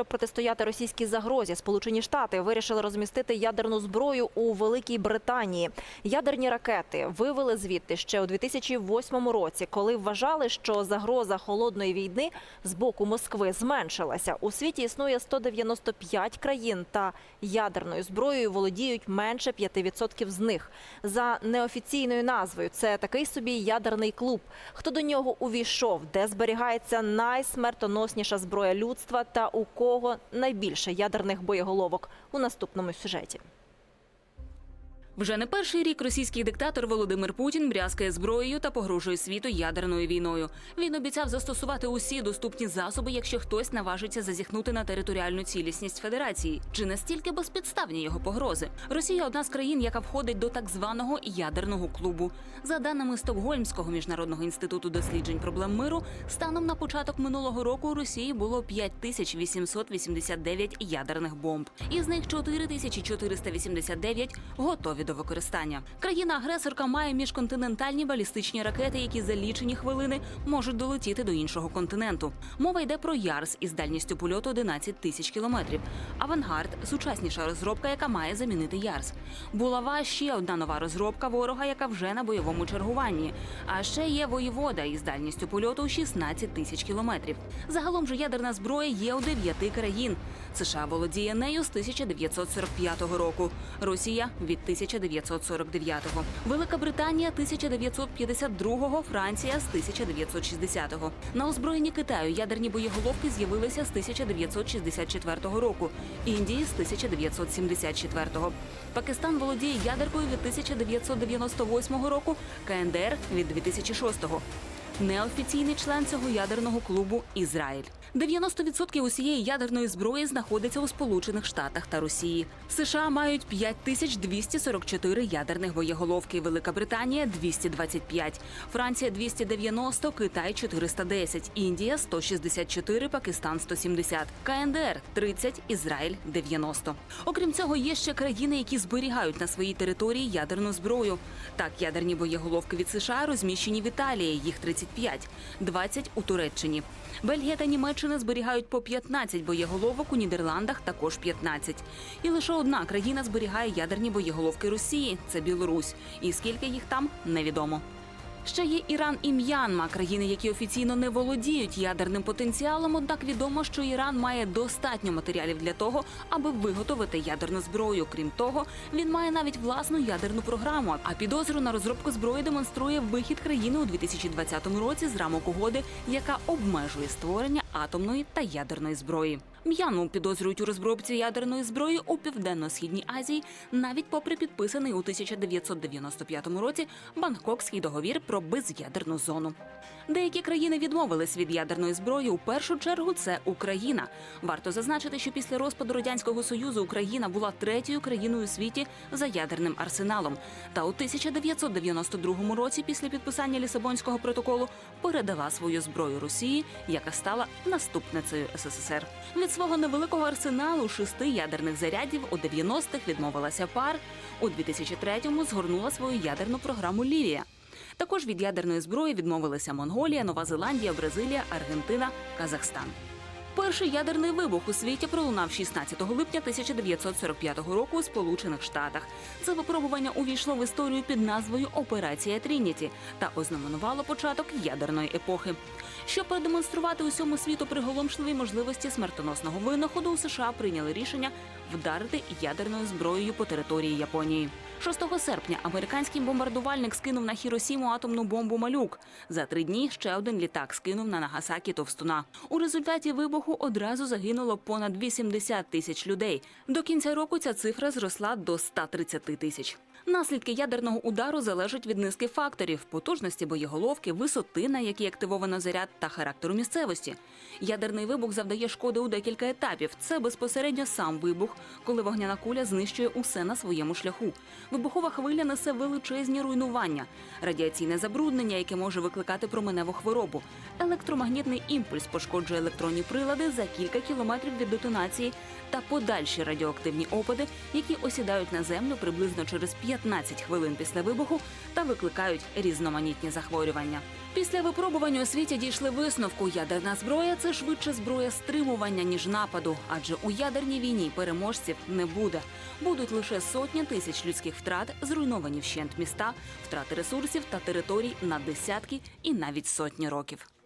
щоб протистояти російській загрозі, Сполучені Штати вирішили розмістити ядерну зброю у Великій Британії. Ядерні ракети вивели звідти ще у 2008 році, коли вважали, що загроза холодної війни з боку Москви зменшилася. У світі існує 195 країн, та ядерною зброєю володіють менше 5% з них. За неофіційною назвою це такий собі ядерний клуб. Хто до нього увійшов, де зберігається найсмертоносніша зброя людства та у кого найбільше ядерних боєголовок у наступному сюжеті. Вже не перший рік російський диктатор Володимир Путін брязкає зброєю та погрожує світу ядерною війною. Він обіцяв застосувати усі доступні засоби, якщо хтось наважиться зазіхнути на територіальну цілісність Федерації. Чи настільки безпідставні його погрози? Росія одна з країн, яка входить до так званого ядерного клубу. За даними Стокгольмського міжнародного інституту досліджень проблем миру, станом на початок минулого року у Росії було 5889 ядерних бомб. Із них 4489 готові до використання. Країна-агресорка має міжконтинентальні балістичні ракети, які за лічені хвилини можуть долетіти до іншого континенту. Мова йде про Ярс із дальністю польоту 11 тисяч кілометрів. Авангард сучасніша розробка, яка має замінити Ярс. Булава ще одна нова розробка ворога, яка вже на бойовому чергуванні. А ще є воєвода із дальністю польоту 16 тисяч кілометрів. Загалом же ядерна зброя є у дев'яти країн. США володіє нею з 1945 року. Росія від 1949-го. Велика Британія 1952-го, Франція з 1960-го. На озброєнні Китаю ядерні боєголовки з'явилися з 1964 року, Індії з 1974-го. Пакистан володіє ядеркою від 1998 року, КНДР від 2006-го. Неофіційний член цього ядерного клубу Ізраїль. 90% усієї ядерної зброї знаходиться у Сполучених Штатах та Росії. США мають 5244 ядерних боєголовки, Велика Британія 225, Франція 290, Китай 410, Індія 164, Пакистан 170, КНДР 30, Ізраїль 90. Окрім цього, є ще країни, які зберігають на своїй території ядерну зброю. Так, ядерні боєголовки від США розміщені в Італії, їх 35, 20 у Туреччині. Бельгія та Німеччина зберігають по 15 боєголовок, у Нідерландах також 15. І лише одна країна зберігає ядерні боєголовки Росії це Білорусь. І скільки їх там невідомо. Ще є Іран і М'янма, країни, які офіційно не володіють ядерним потенціалом. Однак відомо, що Іран має достатньо матеріалів для того, аби виготовити ядерну зброю. Крім того, він має навіть власну ядерну програму. А підозру на розробку зброї демонструє вихід країни у 2020 році з рамок угоди, яка обмежує створення атомної та ядерної зброї. М'янму підозрюють у розробці ядерної зброї у південно-східній Азії, навіть попри підписаний у 1995 році Бангкокський договір про без'ядерну зону. Деякі країни відмовились від ядерної зброї. У першу чергу це Україна. Варто зазначити, що після розпаду радянського союзу Україна була третьою країною у світі за ядерним арсеналом. Та у 1992 році, після підписання Лісабонського протоколу, передала свою зброю Росії, яка стала наступницею СССР. Від свого невеликого арсеналу шести ядерних зарядів у 90-х відмовилася пар. У 2003-му згорнула свою ядерну програму Лівія. Також від ядерної зброї відмовилися Монголія, Нова Зеландія, Бразилія, Аргентина, Казахстан. Перший ядерний вибух у світі пролунав 16 липня 1945 року у Сполучених Штатах. Це випробування увійшло в історію під назвою Операція Трініті та ознаменувало початок ядерної епохи. Щоб продемонструвати усьому світу приголомшливі можливості смертоносного винаходу, у США прийняли рішення вдарити ядерною зброєю по території Японії. 6 серпня американський бомбардувальник скинув на Хіросіму атомну бомбу Малюк. За три дні ще один літак скинув на Нагасакі Товстуна. У результаті вибуху одразу загинуло понад 80 тисяч людей. До кінця року ця цифра зросла до 130 тисяч. Наслідки ядерного удару залежать від низки факторів: потужності боєголовки, висоти, на якій активовано заряд, та характеру місцевості. Ядерний вибух завдає шкоди у декілька етапів. Це безпосередньо сам вибух, коли вогняна куля знищує усе на своєму шляху. Вибухова хвиля несе величезні руйнування, радіаційне забруднення, яке може викликати променеву хворобу. Електромагнітний імпульс пошкоджує електронні прилади за кілька кілометрів від детонації та подальші радіоактивні опади, які осідають на землю приблизно через 15 хвилин після вибуху та викликають різноманітні захворювання. Після випробування у світі дійшли висновку, ядерна зброя це швидше зброя стримування ніж нападу, адже у ядерній війні переможців не буде. Будуть лише сотні тисяч людських втрат, зруйновані вщент міста, втрати ресурсів та територій на десятки і навіть сотні років.